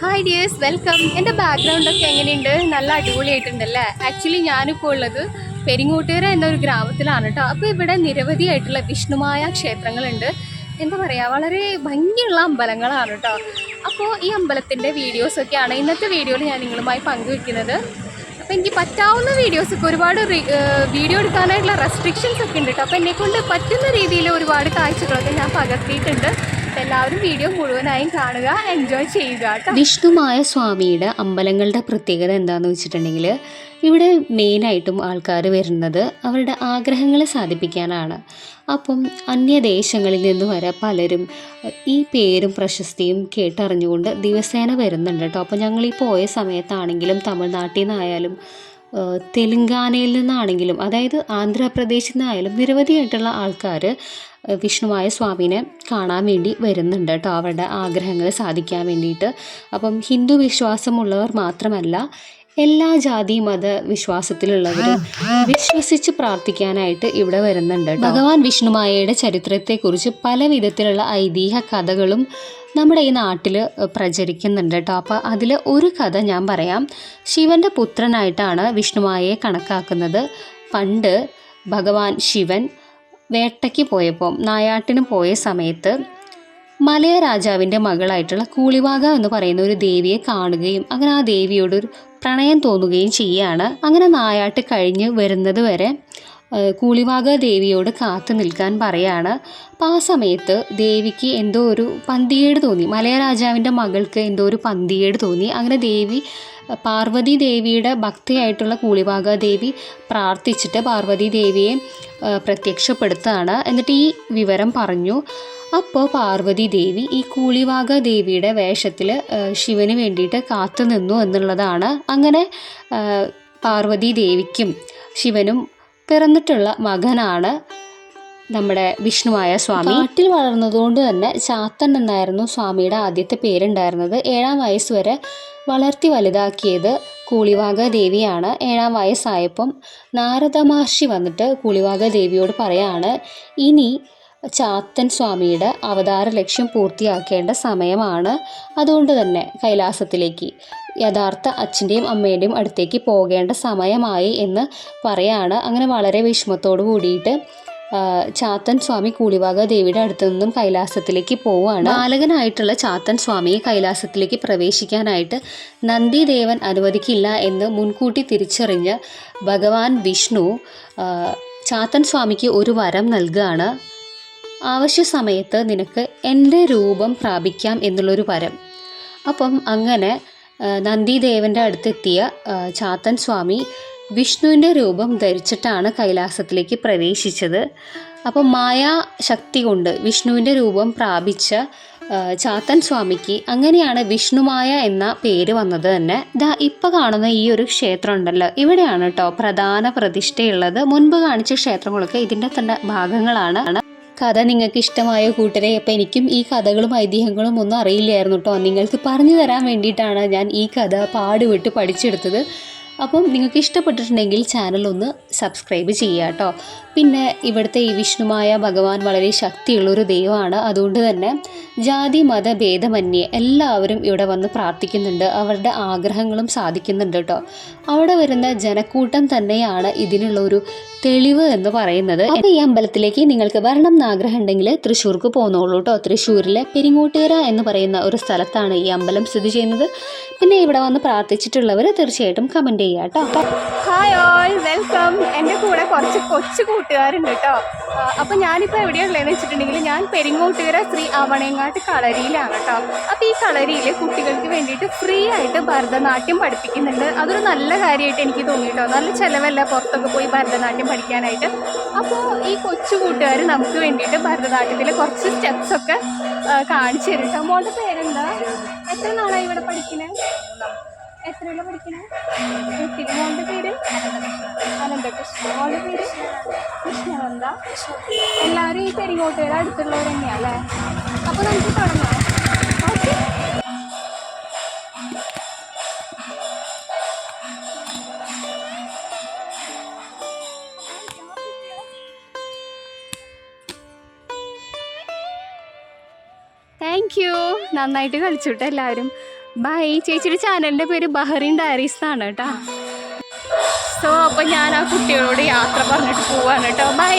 Hi dears welcome എന്റെ ബാക്ക്ഗ്രൗണ്ടൊക്കെ എങ്ങനെയുണ്ട്? നല്ല അടിപൊളിയായിട്ടുണ്ടല്ലേ? ആക്ച്വലി ഞാനിപ്പോൾ ഉള്ളത് പെരിങ്ങോട്ടുകര എന്നൊരു ഗ്രാമത്തിലാണ് കേട്ടോ അപ്പോൾ ഇവിടെ നിരവധിയായിട്ടുള്ള വിഷ്ണുമായ ക്ഷേത്രങ്ങളുണ്ട്. എന്താ പറയുക വളരെ ഭംഗിയുള്ള അമ്പലങ്ങളാണ് കേട്ടോ അപ്പോൾ ഈ അമ്പലത്തിന്റെ വീഡിയോസൊക്കെയാണ് ഇന്നത്തെ വീഡിയോയിൽ ഞാൻ നിങ്ങളുമായി പങ്കുവെക്കുന്നത്. അപ്പോൾ എനിക്ക് പറ്റാവുന്ന വീഡിയോസൊക്കെ ഒരുപാട് വീഡിയോ എടുക്കാനായിട്ടുള്ള റെസ്ട്രിക്ഷൻസ് ഒക്കെ ഉണ്ട് കേട്ടോ അപ്പോൾ എന്നെക്കൊണ്ട് പറ്റുന്ന രീതിയിൽ ഒരുപാട് കാഴ്ചകളൊക്കെ ഞാൻ പകർത്തിയിട്ടുണ്ട്. എല്ലാവരും വീഡിയോ മുഴുവനായും കാണുക എൻജോയ് ചെയ്യുക വിഷ്ണുമായ സ്വാമിയുടെ അമ്പലങ്ങളുടെ പ്രത്യേകത എന്താണെന്ന് വെച്ചിട്ടുണ്ടെങ്കിൽ ഇവിടെ മെയിനായിട്ടും ആൾക്കാർ വരുന്നത് അവരുടെ ആഗ്രഹങ്ങളെ സാധിപ്പിക്കാനാണ്. അപ്പം അന്യദേശങ്ങളിൽ നിന്ന് വരെ പലരും ഈ പേരും പ്രശസ്തിയും കേട്ടറിഞ്ഞുകൊണ്ട് ദിവസേന വരുന്നുണ്ട് കേട്ടോ. അപ്പോൾ ഞങ്ങൾ ഈ പോയ സമയത്താണെങ്കിലും തമിഴ്നാട്ടിൽ നിന്നായാലും തെലുങ്കാനയിൽ നിന്നാണെങ്കിലും അതായത് ആന്ധ്രാപ്രദേശിൽ നിന്നായാലും നിരവധിയായിട്ടുള്ള ആൾക്കാർ വിഷ്ണുവായ സ്വാമിനെ കാണാൻ വേണ്ടി വരുന്നുണ്ട് കേട്ടോ. അവരുടെ ആഗ്രഹങ്ങൾ സാധിക്കാൻ വേണ്ടിയിട്ട്. അപ്പം ഹിന്ദു വിശ്വാസമുള്ളവർ മാത്രമല്ല എല്ലാ ജാതി മത വിശ്വാസത്തിലുള്ളവരും വിശ്വസിച്ച് പ്രാർത്ഥിക്കാനായിട്ട് ഇവിടെ വരുന്നുണ്ട്. ഭഗവാൻ വിഷ്ണുമായയുടെ ചരിത്രത്തെക്കുറിച്ച് പല വിധത്തിലുള്ള ഐതിഹ്യ കഥകളും നമ്മുടെ ഈ നാട്ടിൽ പ്രചരിക്കുന്നുണ്ട് കേട്ടോ. അപ്പോൾ അതിൽ ഒരു കഥ ഞാൻ പറയാം. ശിവന്റെ പുത്രനായിട്ടാണ് വിഷ്ണുമായയെ കണക്കാക്കുന്നത്. പണ്ട് ഭഗവാൻ ശിവൻ വേട്ടയ്ക്ക് പോയപ്പോൾ നായാട്ടിന് പോയ സമയത്ത് മലയ രാജാവിന്റെ മകളായിട്ടുള്ള കൂളിവാക എന്ന് പറയുന്ന ഒരു ദേവിയെ കാണുകയും അങ്ങനെ ആ ദേവിയോട് ഒരു പ്രണയം തോന്നുകയും ചെയ്യുകയാണ്. അങ്ങനെ നായാട്ട് കഴിഞ്ഞ് വരുന്നത് വരെ കൂളിവാക ദേവിയോട് കാത്തു നിൽക്കാൻ പറയാണ്. അപ്പം ആ സമയത്ത് ദേവിക്ക് എന്തോ ഒരു പന്തികേട് തോന്നി. മലയരാജാവിന്റെ മകൾക്ക് എന്തോ ഒരു പന്തികേട് തോന്നി. അങ്ങനെ ദേവി പാർവതി ദേവിയുടെ ഭക്തിയായിട്ടുള്ള കൂളിവാക ദേവി പ്രാർത്ഥിച്ചിട്ട് പാർവതി ദേവിയെ പ്രത്യക്ഷപ്പെടുത്തുകയാണ്. എന്നിട്ട് ഈ വിവരം പറഞ്ഞു. അപ്പോൾ പാർവതി ദേവി ഈ കൂളിവാക ദേവിയുടെ വേഷത്തിൽ ശിവന് വേണ്ടിയിട്ട് കാത്തു നിന്നു എന്നുള്ളതാണ്. അങ്ങനെ പാർവതി ദേവിക്കും ശിവനും പിറന്നിട്ടുള്ള മകനാണ് നമ്മുടെ വിഷ്ണുവായ സ്വാമി. കാട്ടിൽ വളർന്നതുകൊണ്ട് തന്നെ ചാത്തൻ എന്നായിരുന്നു സ്വാമിയുടെ ആദ്യത്തെ പേരുണ്ടായിരുന്നത്. ഏഴാം വയസ്സ് വരെ വളർത്തി വലുതാക്കിയത് കൂളിവാക ദേവിയാണ്. ഏഴാം വയസ്സായപ്പം നാരദ മഹർഷി വന്നിട്ട് കൂളിവാക ദേവിയോട് പറയാണ് ഇനി ചാത്തൻ സ്വാമിയുടെ അവതാര ലക്ഷ്യം പൂർത്തിയാക്കേണ്ട സമയമാണ്. അതുകൊണ്ട് തന്നെ കൈലാസത്തിലേക്ക് യഥാർത്ഥ അച്ഛന്റെയും അമ്മയുടെയും അടുത്തേക്ക് പോകേണ്ട സമയമായി എന്ന് പറയാണ്. അങ്ങനെ വളരെ വിഷമത്തോടു കൂടിയിട്ട് ചാത്തൻ സ്വാമി കൂളിവാക ദേവിയുടെ അടുത്തു നിന്നും കൈലാസത്തിലേക്ക് പോവുകയാണ്. ബാലകനായിട്ടുള്ള ചാത്തൻ സ്വാമിയെ കൈലാസത്തിലേക്ക് പ്രവേശിക്കാനായിട്ട് നന്ദിദേവൻ അനുവദിക്കില്ല എന്ന് മുൻകൂട്ടി തിരിച്ചറിഞ്ഞ് ഭഗവാൻ വിഷ്ണു ചാത്തൻ സ്വാമിക്ക് ഒരു വരം നൽകുകയാണ്. ആവശ്യ സമയത്ത് നിനക്ക് എന്റെ രൂപം പ്രാപിക്കാം എന്നുള്ളൊരു വരം. അപ്പം അങ്ങനെ നന്ദിദേവന്റെ അടുത്തെത്തിയ ചാത്തൻ സ്വാമി വിഷ്ണുവിന്റെ രൂപം ധരിച്ചിട്ടാണ് കൈലാസത്തിലേക്ക് പ്രവേശിച്ചത്. അപ്പം മായാശക്തി കൊണ്ട് വിഷ്ണുവിന്റെ രൂപം പ്രാപിച്ച ചാത്തൻ സ്വാമിക്ക് അങ്ങനെയാണ് വിഷ്ണുമായ എന്ന പേര് വന്നത് തന്നെ. ഇതാ ഇപ്പോൾ കാണുന്ന ഈ ഒരു ക്ഷേത്രം ഉണ്ടല്ലോ. ഇവിടെയാണ് കേട്ടോ പ്രധാന പ്രതിഷ്ഠയുള്ളത്. മുൻപ് കാണിച്ച ക്ഷേത്രങ്ങളൊക്കെ ഇതിന്റെ തന്നെ ഭാഗങ്ങളാണ്. കഥ നിങ്ങൾക്ക് ഇഷ്ടമായ കൂട്ടരെ അപ്പം എനിക്കും ഈ കഥകളും ഐതിഹ്യങ്ങളും ഒന്നും അറിയില്ലായിരുന്നു കേട്ടോ നിങ്ങൾക്ക് പറഞ്ഞു തരാൻ വേണ്ടിയിട്ടാണ് ഞാൻ ഈ കഥ പാടുവിട്ട് പഠിച്ചെടുത്തത്. അപ്പം നിങ്ങൾക്ക് ഇഷ്ടപ്പെട്ടിട്ടുണ്ടെങ്കിൽ ചാനൽ ഒന്ന് സബ്സ്ക്രൈബ് ചെയ്യുക കേട്ടോ പിന്നെ ഇവിടുത്തെ ഈ വിഷ്ണുമായ ഭഗവാൻ വളരെ ശക്തിയുള്ളൊരു ദൈവമാണ്. അതുകൊണ്ട് തന്നെ ജാതി മത ഭേദമന്യേ എല്ലാവരും ഇവിടെ വന്ന് പ്രാർത്ഥിക്കുന്നുണ്ട്. അവരുടെ ആഗ്രഹങ്ങളും സാധിക്കുന്നുണ്ട് കേട്ടോ അവിടെ വരുന്ന ജനക്കൂട്ടം തന്നെയാണ് ഇതിനുള്ള ഒരു തെളിവ് എന്ന് പറയുന്നത്. അപ്പോൾ ഈ അമ്പലത്തിലേക്ക് നിങ്ങൾക്ക് വരണം എന്ന് ആഗ്രഹം ഉണ്ടെങ്കിൽ തൃശ്ശൂർക്ക് പോന്നോളൂ കേട്ടോ തൃശ്ശൂരിലെ പെരിങ്ങോട്ടുകര എന്ന് പറയുന്ന ഒരു സ്ഥലത്താണ് ഈ അമ്പലം സ്ഥിതി ചെയ്യുന്നത്. പിന്നെ ഇവിടെ വന്ന് പ്രാർത്ഥിച്ചിട്ടുള്ളവർ തീർച്ചയായിട്ടും കമന്റ് ചെയ്യുക കേട്ടോ ഹായ് ഓൾ വെൽക്കം എന്റെ കൂടെ കുറച്ച് കൊച്ചു കൂട്ടുകാരുണ്ട് കേട്ടോ അപ്പോൾ ഞാനിപ്പോൾ എവിടെയുള്ളതെന്ന് വെച്ചിട്ടുണ്ടെങ്കിൽ ഞാൻ പെരിങ്ങോട്ടുകര ശ്രീ അവണയങ്ങാട്ട് കളരിയിലാണ് കേട്ടോ അപ്പോൾ ഈ കളരിയിൽ കുട്ടികൾക്ക് വേണ്ടിയിട്ട് ഫ്രീ ആയിട്ട് ഭരതനാട്യം പഠിപ്പിക്കുന്നുണ്ട്. അതൊരു നല്ല കാര്യമായിട്ട് എനിക്ക് തോന്നി കേട്ടോ നല്ല ചിലവല്ല പുറത്തൊക്കെ പോയി ഭരതനാട്യം പഠിക്കാനായിട്ട്. അപ്പോൾ ഈ കൊച്ചു കൂട്ടുകാർ നമുക്ക് വേണ്ടിയിട്ട് ഭരതനാട്യത്തിലെ കുറച്ച് സ്റ്റെപ്സൊക്കെ കാണിച്ചു തരും കേട്ടോ മോളുടെ പേരെന്താ? എത്ര നാളായി ഇവിടെ പഠിക്കുന്നത് എത്രയുള്ള പഠിക്കണേ? മോളുടെ പേര്? മോളുടെ പേര്? കൃഷ്ണനന്ദ എല്ലാവരും ഈ പെരിങ്ങോട്ടുകാരെ അടുത്തുള്ളവർ തന്നെയാണ് അല്ലേ? അപ്പോൾ നമുക്ക് തുടങ്ങാം. ഓക്കെ. താങ്ക് യു നന്നായിട്ട് കളിച്ചുട്ടോ എല്ലാവരും. ബൈ ചേച്ചിയുടെ ചാനലിന്റെ പേര് ബഹറിൻ ഡയറീസ് ആണ് കേട്ടോ. സോ അപ്പോൾ ഞാൻ ആ കുട്ടികളോട് യാത്ര പറഞ്ഞിട്ട് പോവാണ് കേട്ടോ. ബൈ